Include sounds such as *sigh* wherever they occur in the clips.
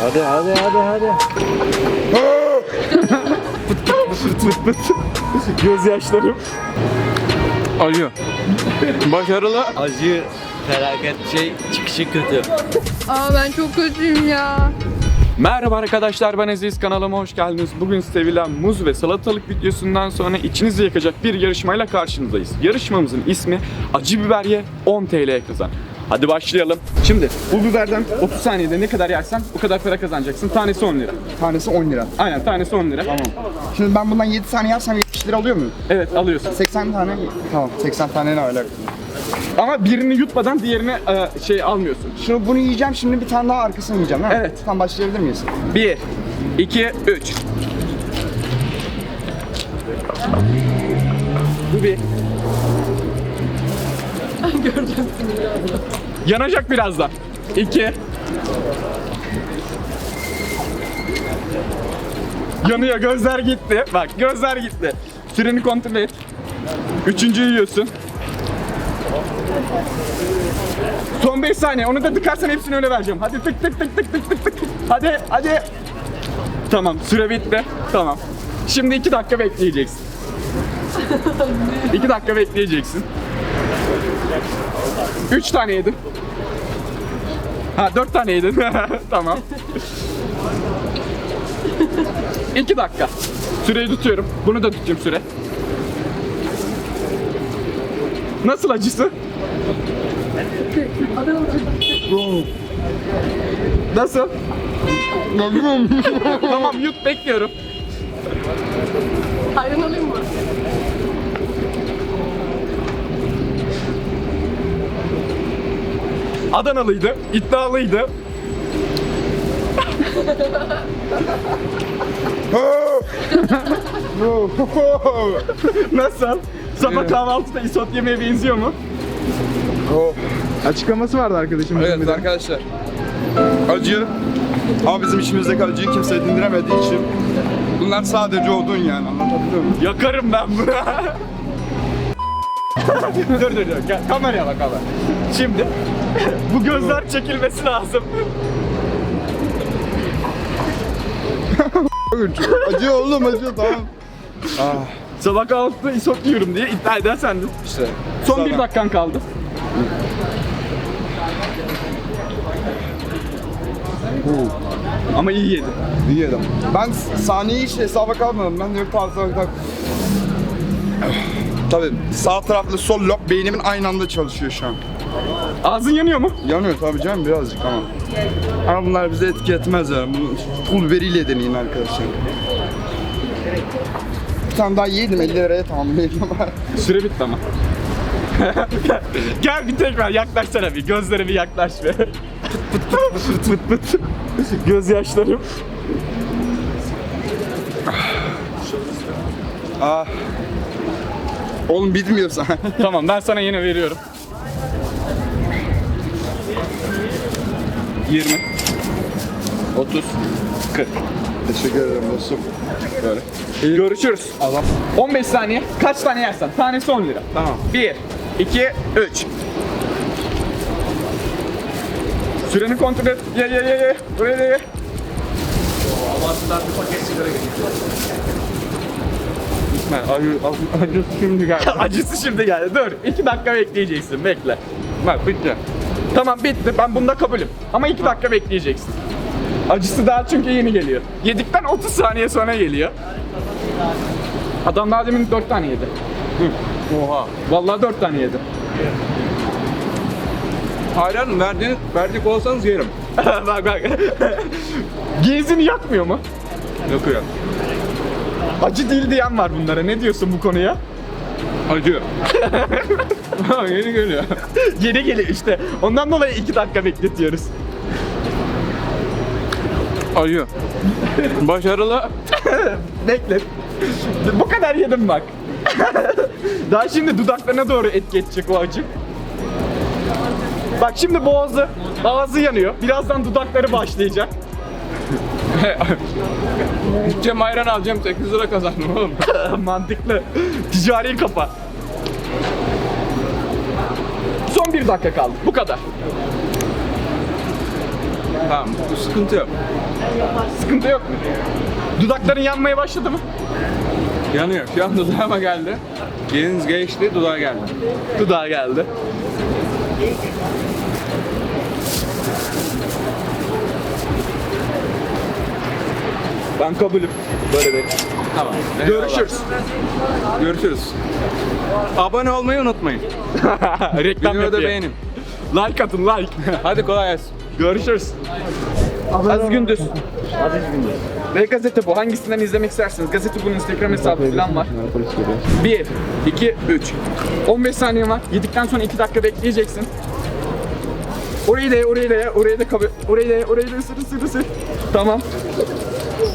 Hadi hadi hadi hadi. Pıt *laughs* pıt. Gözyaşlarım. Acı. Başarılı. Acı felaket şey çıkışı kötü. Aa ben çok kötüyüm ya. Merhaba arkadaşlar ben Aziz kanalıma hoş geldiniz. Bugün sevilen muz ve salatalık videosundan sonra içinizi yakacak bir yarışmayla karşınızdayız. Yarışmamızın ismi Acı Biber Ye 10 TL'ye kazan. Hadi başlayalım. Şimdi bu biberden 30 saniyede ne kadar yersen o kadar para kazanacaksın. Tanesi 10 lira. Tanesi 10 lira. Aynen tanesi 10 lira. Şimdi ben bundan 7 tane yersem 70 lira alıyor muyum? Evet alıyorsun. 80 tane Tamam 80 tane ne alaka? Ama birini yutmadan diğerini e, şey almıyorsun. Şimdi bunu yiyeceğim şimdi bir tane daha arkasını yiyeceğim değil mi? Evet. Tamam başlayabilir miyiz? 1 2 3 Bu bir. *laughs* Yanacak birazdan. 2 Yanıyor gözler gitti. Bak gözler gitti. Freni kontrol et. Üçüncüyü yiyorsun. Son 5 saniye. Onu da tıkarsan hepsini öyle vereceğim. Hadi tık tık tık tık tık tık tık. Hadi hadi. Tamam süre bitti. Tamam. Şimdi 2 dakika bekleyeceksin. 2 dakika bekleyeceksin. 3 tane yedin. Ha 4 tane yedin. tamam. 2 dakika. Süreyi tutuyorum. Bunu da tutayım süre. Nasıl acısı? Nasıl? tamam yut bekliyorum. Ayran alayım mı? Adanalıydı, iddialıydı. Nasıl? Sabah kahvaltıda isot yemeye benziyor mu? Açıklaması vardı arkadaşım. Evet arkadaşlar. Acı. Ama bizim içimizdeki acıyı kimse dindiremediği için bunlar sadece odun yani anlatabiliyor muyum? Yakarım ben bunu. dur dur dur. Gel, kameraya bak abi. Şimdi bu gözler çekilmesi lazım. acı oğlum acı tamam. Sabah kahvaltıda isot yiyorum diye iddia eden sendin. İşte. Son bir dakikan kaldı. Ama iyi yedin. Yiyelim. Ben saniyeyi hiç hesaba kalmadım. Ben tamam tamam. Tabii sağ taraflı sol lob beynimin aynı anda çalışıyor şu an. Ağzın yanıyor mu? Yanıyor tabii canım birazcık ama. Ama bunlar bize etki etmez yani. Bunu pul biberiyle deneyin arkadaşlar. Bir tane daha yedim 50 liraya tamamlayayım ama. Süre bitti ama. *laughs* Gel bir tekrar yaklaşsana bir. Gözlere bir yaklaş bir. *laughs* pıt pıt pıt pıt pıt pıt. Gözyaşlarım. Ah. Oğlum bitmiyor sana. Tamam ben sana yine veriyorum. 20 30 40 Teşekkür ederim dostum. Böyle. Görüşürüz. Allah. 15 saniye. Kaç tane yersen? Tanesi 10 lira. Tamam. 1 2 3 Süreni kontrol et. Ye ye ye ye. Buraya ye. Ben acı, acı şimdi geldi. *laughs* Acısı şimdi geldi. Dur. 2 dakika bekleyeceksin. Bekle. Bak bitti. Tamam bitti. Ben bunda kabulüm. Ama 2 dakika bekleyeceksin. Acısı daha çünkü yeni geliyor. Yedikten 30 saniye sonra geliyor. Adam daha demin 4 tane yedi. Oha. Vallahi 4 tane yedi. Hayran verdiğiniz, verdik olsanız yerim. *laughs* bak bak. Genzini yakmıyor mu? Yakıyor. Acı değil diyen var bunlara. Ne diyorsun bu konuya? Acıyor. Yeni geliyor. *laughs* Yeni geliyor işte. Ondan dolayı 2 dakika bekletiyoruz. Acıyor. Başarılı. *laughs* Bekle. bu kadar yedim bak. *laughs* Daha şimdi dudaklarına doğru etki edecek o acı. Bak şimdi boğazı, ağzı yanıyor. Birazdan dudakları başlayacak. Gideceğim ayran alacağım 8 lira kazandım oğlum. *laughs* Mantıklı. Ticari kafa. Son bir dakika kaldı. Bu kadar. Tamam, bu sıkıntı yok. Sıkıntı yok mu? Dudakların yanmaya başladı mı? Yanıyor. Şu an dudağıma geldi. Geliniz geçti, dudağa geldi. Dudağa geldi. Ben kabulüm. Böyle bir. Tamam. Görüşürüz. Görüşürüz. Abone olmayı unutmayın. *laughs* Reklam Videoyu da beğenin. Like atın like. *laughs* Hadi kolay gelsin. Görüşürüz. Aziz Gündüz. Aziz Gündüz. Ve gazete bu. Hangisinden izlemek isterseniz. Gazete bunun Instagram hesabı falan var. 1, 2, 3. 15 saniye var. Yedikten sonra 2 dakika bekleyeceksin. Orayı da ye, orayı da ye, orayı da kabı, orayı da ye, orayı da ısır, ısır, ısır. Tamam.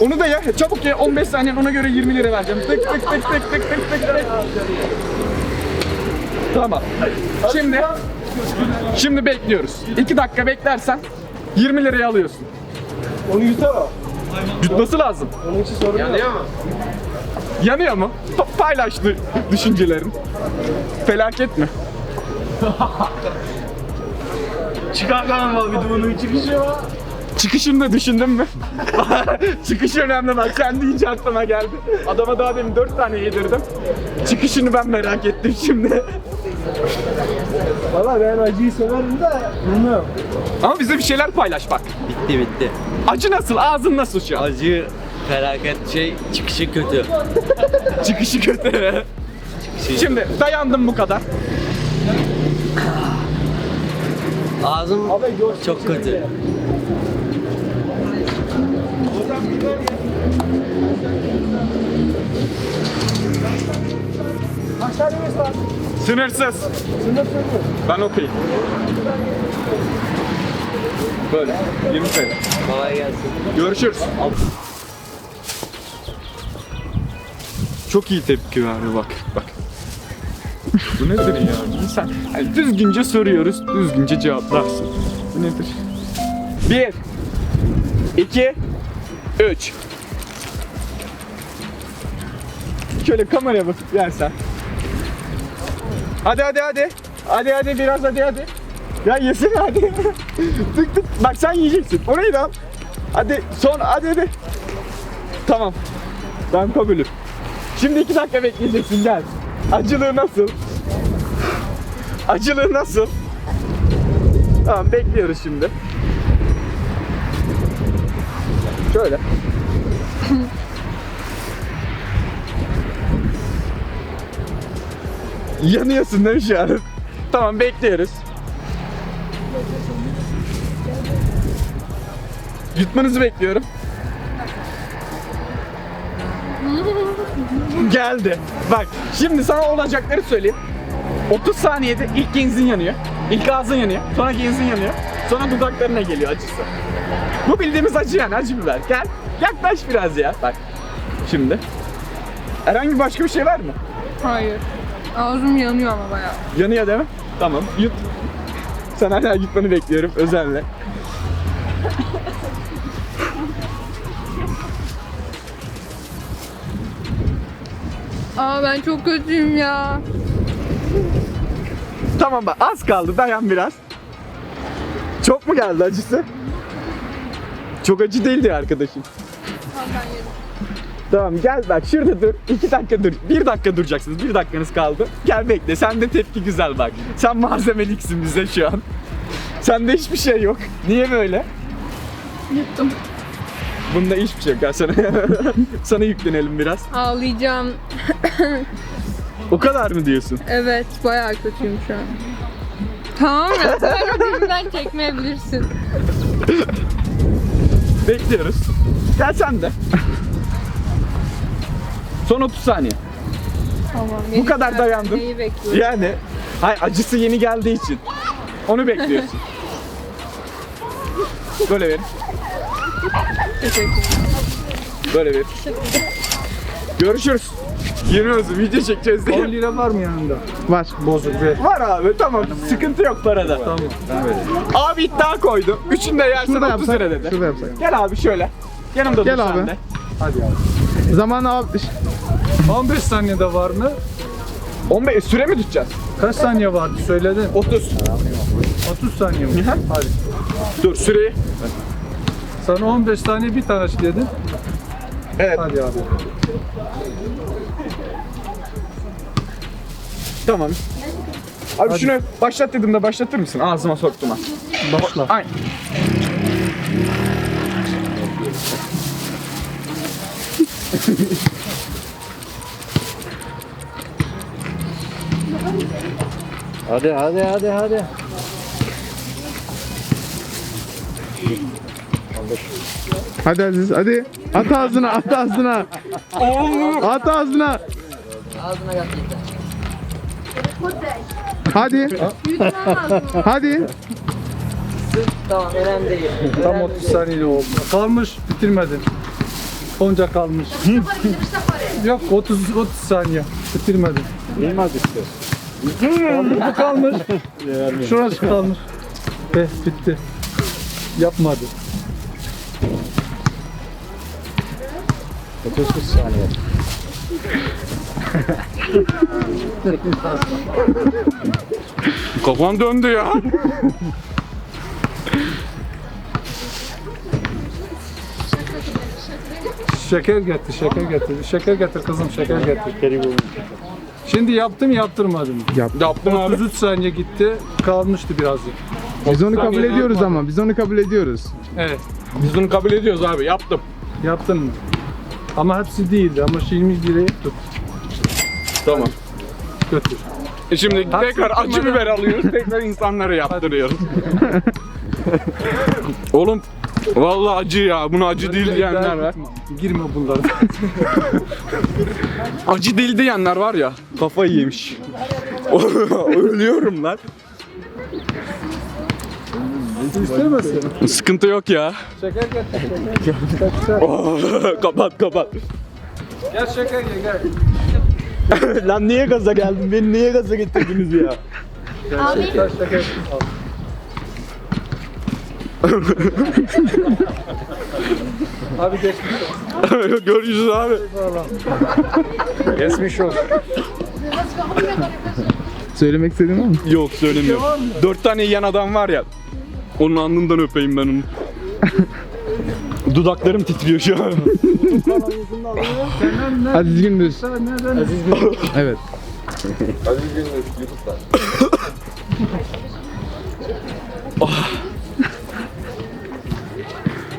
Onu da ye, çabuk ye. 15 saniye ona göre 20 lira vereceğim. Tık tık tık tık tık tık tık tık. Tamam. Şimdi Şimdi bekliyoruz. 2 dakika beklersen 20 liraya alıyorsun. Onu yutar o. Yutması lazım. Onun için sorun Yanıyor mu? Yanıyor mu? Pa- Paylaş dü- düşüncelerin. Felaket mi? Çıkartalım abi bir de bunun çıkışı var. Çıkışını da düşündün mü? *laughs* Çıkış önemli bak sen deyince aklıma geldi. Adama daha demin 4 tane yedirdim. Çıkışını ben merak ettim şimdi. Valla ben acıyı severim de bilmiyorum. Ama bize bir şeyler paylaş bak. Bitti bitti. Acı nasıl? Ağzın nasıl şu an? Acı felaket şey çıkışı kötü. *laughs* Çıkışı kötü. Şimdi dayandım bu kadar. Ağzım çok kötü. Sınırsız. Ben okeyim. Böyle. 20 TL. Kolay gelsin. Görüşürüz. Çok iyi tepki verdi bak. Bak. Bu nedir ya? İnsan yani düzgünce soruyoruz, düzgünce cevaplarsın. Bu nedir? Bir, iki, üç. Şöyle kameraya bakıp yersen. Hadi hadi hadi. Hadi hadi biraz hadi hadi. Ya yesene hadi. *laughs* tık tık. Bak sen yiyeceksin. Orayı da al. Hadi son hadi hadi. Tamam. Ben kabulüm. Şimdi iki dakika bekleyeceksin gel. Acılığı nasıl? Acılığı nasıl? Tamam bekliyoruz şimdi. Şöyle. *laughs* Yanıyorsun değil mi şu an? Tamam bekliyoruz. Yutmanızı bekliyorum. Geldi. Bak şimdi sana olacakları söyleyeyim. 30 saniyede ilk genzin yanıyor. İlk ağzın yanıyor. Sonra genzin yanıyor. Sonra dudaklarına geliyor acısı. Bu bildiğimiz acı yani acı biber. Gel. Yaklaş biraz ya. Bak. Şimdi. Herhangi başka bir şey var mı? Hayır. Ağzım yanıyor ama bayağı. Yanıyor değil mi? Tamam. Yut. Sen hala yutmanı bekliyorum özenle. Aa ben çok kötüyüm ya. Tamam bak az kaldı dayan biraz. Çok mu geldi acısı? Çok acı değildi arkadaşım. Tamam ben yedim. Tamam gel bak şurada dur. iki dakika dur. Bir dakika duracaksınız. Bir dakikanız kaldı. Gel bekle. Sende tepki güzel bak. Sen malzemeliksin bize şu an. Sende hiçbir şey yok. Niye böyle? Yuttum. Bunda hiçbir şey yok. Gel sana, *laughs* sana yüklenelim biraz. Ağlayacağım. *laughs* O kadar mı diyorsun? Evet bayağı kötüyüm şu an. Tamam sen o *laughs* çekmeyebilirsin. Bekliyoruz. Gel sen de. Son 30 saniye. Tamam. Bu kadar dayandım. Neyi bekliyorum? Yani hay acısı yeni geldiği için. Onu bekliyorsun. Böyle ederim. Böyle verin. Görüşürüz. Olsun video çekeceğiz diye. 10 lira var mı yanında? Var. Bozuk ver. Var abi tamam sıkıntı yok parada. Tamam. Abi iddia koydu. Üçünü de yersen Şurada 30 yapsak. lira dedi. Şurada yapsak. Gel abi şöyle. Yanımda Gel dur abi. sen de. Zaman abi. 15 saniyede var mı? 15 süre mi tutacağız? Kaç saniye vardı söyledin? 30. 30 saniye mi? Hadi. Dur süreyi. Sana 15 saniye bir tane dedin. Evet. Hadi abi. Tamam. Abi şunu başlat dedim de başlatır mısın? Ağzıma soktum ha. Başla. Ay. Hadi hadi hadi hadi. Hadi Aziz hadi. At ağzına at ağzına. at ağzına. Hadi. Hadi. Tam 30 saniyeli oldu. Kalmış bitirmedin. Onca kalmış. Yok 30 30 saniye bitirmedin. Bilmez işte. Bu kalmış. Şurası kalmış. Eh bitti. Yapmadı. 30 saniye. Kafam döndü ya. Şeker getir, şeker getir. Şeker getir kızım, şeker getir. Şimdi yaptım yaptırmadım. Yaptım abi. 33 saniye gitti, kalmıştı birazcık. Biz onu kabul ediyoruz ama biz onu kabul ediyoruz. Evet, Biz bunu kabul ediyoruz abi. Yaptım. yaptın mı? Ama hepsi değildi ama şu 20 lirayı tut, Tamam. götür. E şimdi Hadi tekrar acı biber alıyoruz. Tekrar insanlara yaptırıyoruz. *laughs* Oğlum vallahi acı ya. Bunu acı değil diyenler var. Girme bunlara. *laughs* Acı değil diyenler var ya. Kafayı yemiş. *laughs* Ölüyorum lan. İstemesin. Sıkıntı yok ya. Şeker getir. Kapat kapat. Gel şeker gel. *laughs* Lan niye gaza geldin? Beni niye gaza getirdiniz ya? Al. Abi geçmiş Görüşürüz abi. Geçmiş olsun. Söylemek istediğin var mı? Yok söylemiyorum. Dört tane yiyen adam var ya. Onun alnından öpeyim ben onu. Dudaklarım titriyor şu an. Aziz Gündüz. Neden? Evet.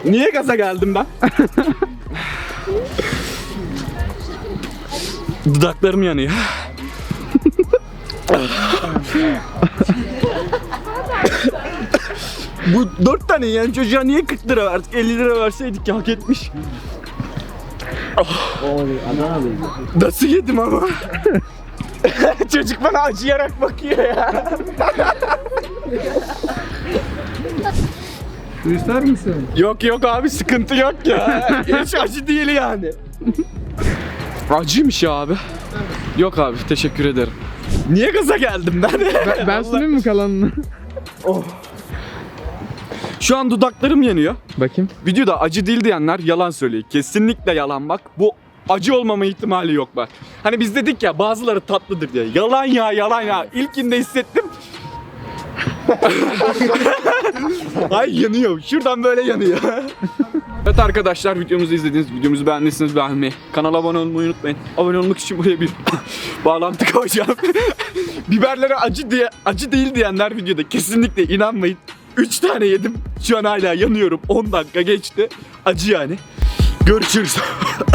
Niye gaza geldim ben? Dudaklarım yanıyor. Bu dört tane yiyen çocuğa niye 40 lira verdik? 50 lira verseydik ya hak etmiş. Nasıl yedim ama? *laughs* Çocuk bana acıyarak bakıyor ya. Su ister misin? Yok yok abi sıkıntı yok ya. Hiç acı değil yani. Acıymış ya abi. Yok abi teşekkür ederim. Niye gaza geldim ben? Ben, ben sunayım mı kalanını? Şu an dudaklarım yanıyor. Bakayım. Videoda acı değil diyenler yalan söylüyor. Kesinlikle yalan bak. Bu acı olmama ihtimali yok bak. Hani biz dedik ya bazıları tatlıdır diye. Yalan ya yalan ya. İlkinde hissettim. *laughs* Ay yanıyor. Şuradan böyle yanıyor. evet arkadaşlar videomuzu izlediniz. Videomuzu beğendiyseniz beğenmeyi, kanala abone olmayı unutmayın. Abone olmak için buraya bir *laughs* bağlantı koyacağım. *laughs* Biberlere acı diye acı değil diyenler videoda kesinlikle inanmayın. 3 tane yedim. Şu an hala yanıyorum. 10 dakika geçti. Acı yani. Görüşürüz. *laughs*